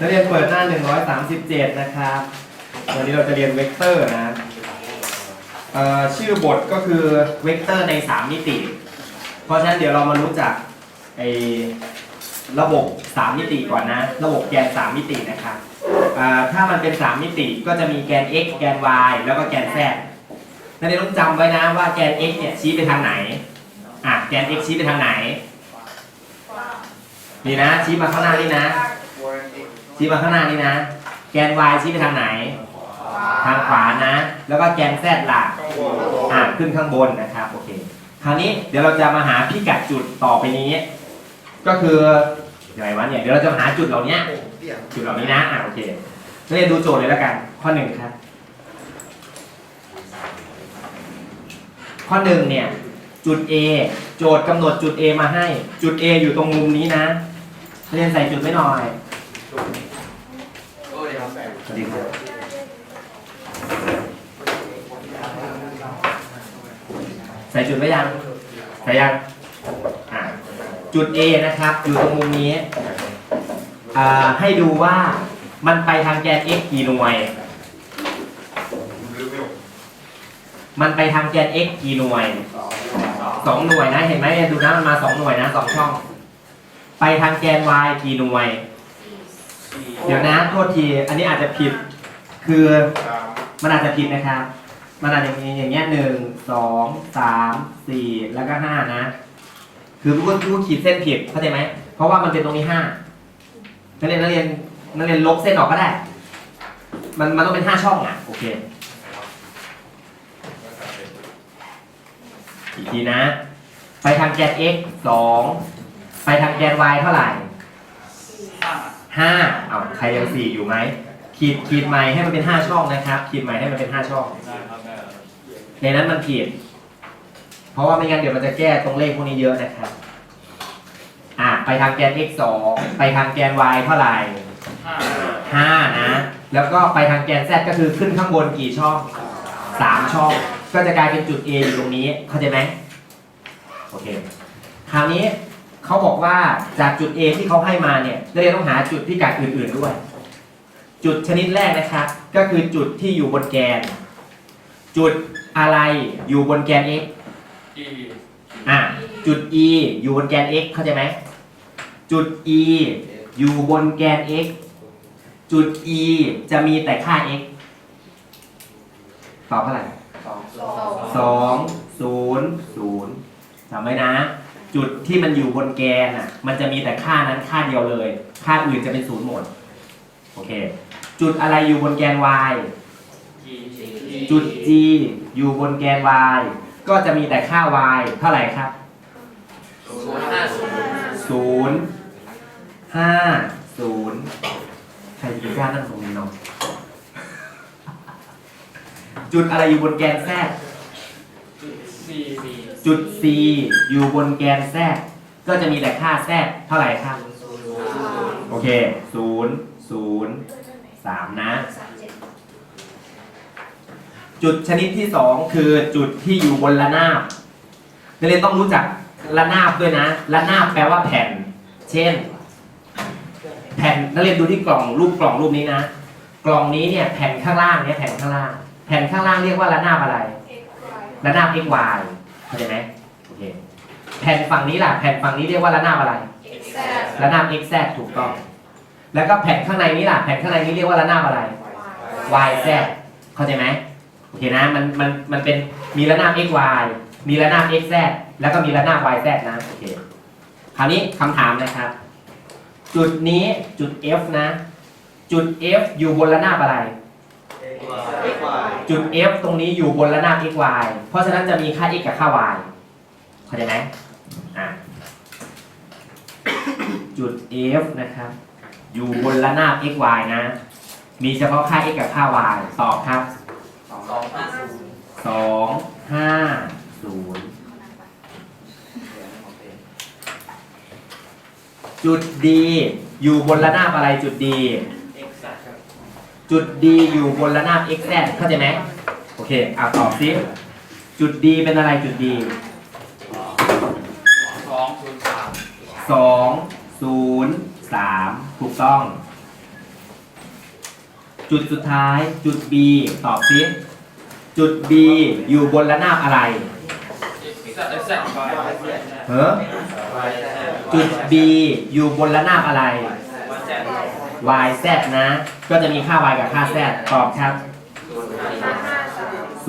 นักเรียนเปิดหน้า 137 นะครับ วันนี้เราจะเรียนเวกเตอร์นะชื่อบทก็คือเวกเตอร์ใน 3 มิติ เพราะฉะนั้นเดี๋ยวเรามารู้จักไอ้ระบบ 3 มิติก่อนนะ ระบบแกน 3 มิตินะครับถ้ามันเป็น 3 มิติก็จะมีแกน x แกน y แล้วก็แกน z นักเรียนต้องจำไว้นะว่าแกน x เนี่ยชี้ไปทางไหนอะแกน x ชี้ไปทางไหน นี่นะชี้มาข้างหน้านี่นะ ชี้มาข้างหน้านี่นะ แกน y ชี้ไปทางไหน ทางขวานะ แล้วก็แกน z ล่ะอ่าขึ้นข้างบนนะครับโอเคคราวนี้เดี๋ยวเราจะมาหาพิกัดจุดต่อไปนี้ ก็คือยังไงวะเนี่ยเดี๋ยวเราจะมาหาจุดเหล่านี้จุดเหล่านี้นะอ่าโอเคนักเรียนดูโจทย์เลยแล้วกัน ข้อหนึ่งครับ ข้อหนึ่งเนี่ยจุด A โจทย์กำหนดจุด A มาให้ จุด A อยู่ตรงมุมนี้นะนักเรียนใส่จุดไว้หน่อยสวัส ดีครับใส่จุดไว้ยังใส่ยังอ่าจุด A นะครับ อยู่ตรงมุมนี้อ่าให้ดูว่ามันไปทางแกน x กี่หน่วย มันไปทางแกน x กี่หน่วยสองหน่วยนะ เห็นไหมดูนะมันมาสองหน่วยนะสองช่อง ไปทางแกน y กี่หน่วย เดี๋ยวนะโทษที อันนี้อาจจะผิด คือมันอาจจะผิดนะครับ มันอาจจะมีอย่างเงี้ยหนึ่งสองสามสี่แล้วก็ห้านะ คือผู้ผู้ขีดเส้นผิดเข้าใจไหมเพราะว่ามันเป็นตรงนี้ห้านักเรียนนักเรียนนักเรียนลบเส้นออกก็ได้ มันมันต้องเป็นห้าช่องอะโอเคอีกทีนะ ไปทางแกน x สองไปทางแกน y เท่าไหร่ ห้าเอาใครยังสี่อยู่ไหมขีดขีดใหม่ให้มันเป็นห้าช่องนะครับขีดใหม่ให้มันเป็นห้าช่อง ในนั้นมันผิด เพราะว่าไม่งั้นเดี๋ยวมันจะแก้ตรงเลขพวกนี้เยอะนะครับอะไปทางแกน x 2ไปทางแกน y เท่าไหร่ห้านะ แล้วก็ไปทางแกน z ก็คือขึ้นข้างบนกี่ช่องสามช่อง ก็จะกลายเป็นจุด A อยู่ตรงนี้ เข้าใจไหมโอเค คราวนี้ เขาบอกว่าจากจุด A ที่เขาให้มาเนี่ยนักเรียนต้องหาจุดพิกัดอื่น ๆด้วย จุดชนิดแรกนะครับ ก็คือจุดที่อยู่บนแกน จุดอะไรอยู่บนแกน x อะจุด e อยู่บนแกน x เข้าใจไหมจุด e อยู่บนแกน x จุด e จะมีแต่ค่า x ตอบเท่าไหร่สองศูนย์ศูนย์จำไว้นะ จุดที่มันอยู่บนแกนอะ มันจะมีแต่ค่านั้นค่าเดียวเลย ค่าอื่นจะเป็นศูนย์หมด โอเค จุดอะไรอยู่บนแกน y จุด g อยู่บนแกน y ก็จะมีแต่ค่า y เท่าไหร่ครับศูนย์ห้าศูนย์ใครจะกล้านั่งตรงนี้เนาะจุดอะไรอยู่บนแกน z จุด c อยู่บนแกน z ก็จะมีแต่ค่า z เท่าไหร่ครับ โอเคศูนย์ศูนย์สามนะ จุดชนิดที่สองคือจุดที่อยู่บนระนาบนักเรียนต้องรู้จักระนาบด้วยนะ ระนาบแปลว่าแผ่น เช่น แผ่นนักเรียนดูที่กล่องรูปกล่องรูปนี้นะ กล่องนี้เนี่ยแผ่นข้างล่างเนี่ยแผ่นข้างล่าง แผ่นข้างล่างเรียกว่าระนาบอะไร ระนาบ x y เข้าใจไหมโอเคแผ่นฝั่งนี้ล่ะแผ่นฝั่งนี้เรียกว่าระนาบอะไร ระนาบ x z ถูกต้อง แล้วก็แผ่นข้างในนี้ล่ะแผ่นข้างในนี้เรียกว่าระนาบอะไร y z เข้าใจไหมโอเคนะมันมันมันเป็นมีระนาบ x y มีระนาบ x z แล้วก็มีระนาบ y z นะโอเคคราวนี้คำถามนะครับ จุดนี้จุด f นะ จุด f อยู่บนระนาบอะไร จุด f ตรงนี้อยู่บนระนาบ x y เพราะฉะนั้นจะมีค่า x กับค่า y เข้าใจไหมอะจุด f นะครับ อยู่บนระนาบ x y นะ มีเฉพาะค่า x กับค่า y ตอบครับสองห้าศูนย์จุด D อยู่บนระนาบอะไรจุด D จุด D อยู่บนระนาบ x z เข้าใจไหมโอเคอะตอบซิจุด D เป็นอะไรจุด D สองศูนย์สามสองศูนย์สามถูกต้อง จุดสุดท้ายจุด B ตอบซิจุด B อยู่บนระนาบอะไรเฮ้อจุด B อยู่บนระนาบอะไร y z นะ ก็จะมีค่า y กับค่า z ตอบครับ 0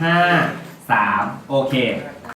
5 3 โอเค